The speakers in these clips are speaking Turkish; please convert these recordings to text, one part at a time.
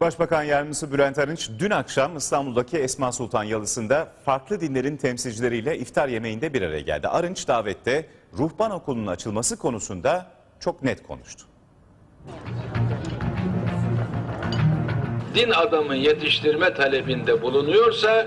Başbakan Yardımcısı Bülent Arınç dün akşam İstanbul'daki Esma Sultan Yalısı'nda farklı dinlerin temsilcileriyle iftar yemeğinde bir araya geldi. Arınç davette ruhban okulunun açılması konusunda çok net konuştu. din adamı yetiştirme talebinde bulunuyorsa,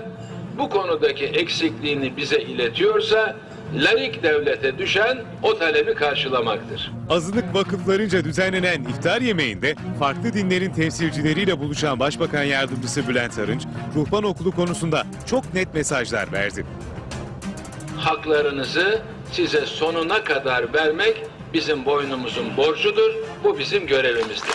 bu konudaki eksikliğini bize iletiyorsa, laik devlete düşen o talebi karşılamaktır. Azınlık vakıflarınca düzenlenen iftar yemeğinde farklı dinlerin temsilcileriyle buluşan Başbakan Yardımcısı Bülent Arınç, ruhban okulu konusunda çok net mesajlar verdi. Haklarınızı size sonuna kadar vermek bizim boynumuzun borcudur, bu bizim görevimizdir.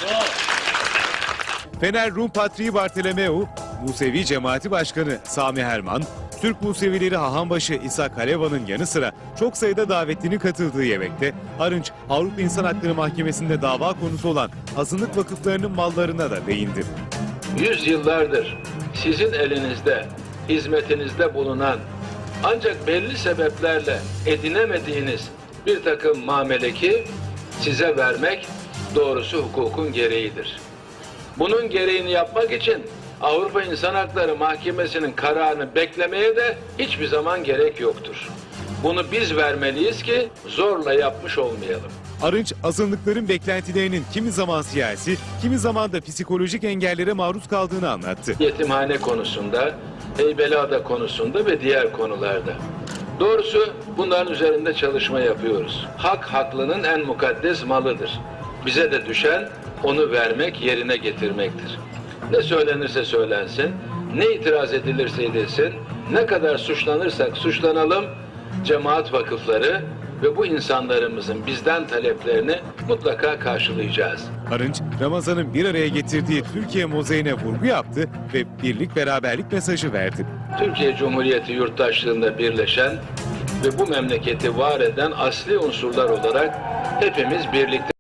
Fener Rum Patriği Bartolomeu, Musevi Cemaati Başkanı Sami Herman, Türk Musevileri Hahanbaşı İsa Kaleva'nın yanı sıra çok sayıda davetlinin katıldığı yemekte Arınç, Avrupa İnsan Hakları Mahkemesi'nde dava konusu olan azınlık vakıflarının mallarına da değindi. Yüzyıllardır sizin elinizde, hizmetinizde bulunan ancak belli sebeplerle edinemediğiniz bir takım mameleki size vermek doğrusu hukukun gereğidir. Bunun gereğini yapmak için Avrupa İnsan Hakları Mahkemesi'nin kararını beklemeye de hiçbir zaman gerek yoktur. Bunu biz vermeliyiz ki zorla yapmış olmayalım. Arınç, azınlıkların beklentilerinin kimi zaman siyasi, kimi zaman da psikolojik engellere maruz kaldığını anlattı. yetimhane konusunda, Heybeliada konusunda ve diğer konularda. Doğrusu bunların üzerinde çalışma yapıyoruz. Hak haklının en mukaddes malıdır. Bize de düşen onu vermek, yerine getirmektir. Ne söylenirse söylensin, ne itiraz edilirse edilsin, ne kadar suçlanırsak suçlanalım, cemaat vakıfları ve bu insanlarımızın bizden taleplerini mutlaka karşılayacağız. Arınç, Ramazan'ın bir araya getirdiği Türkiye mozaiğine vurgu yaptı ve birlik beraberlik mesajı verdi. Türkiye Cumhuriyeti yurttaşlığında birleşen ve bu memleketi var eden asli unsurlar olarak hepimiz birlikte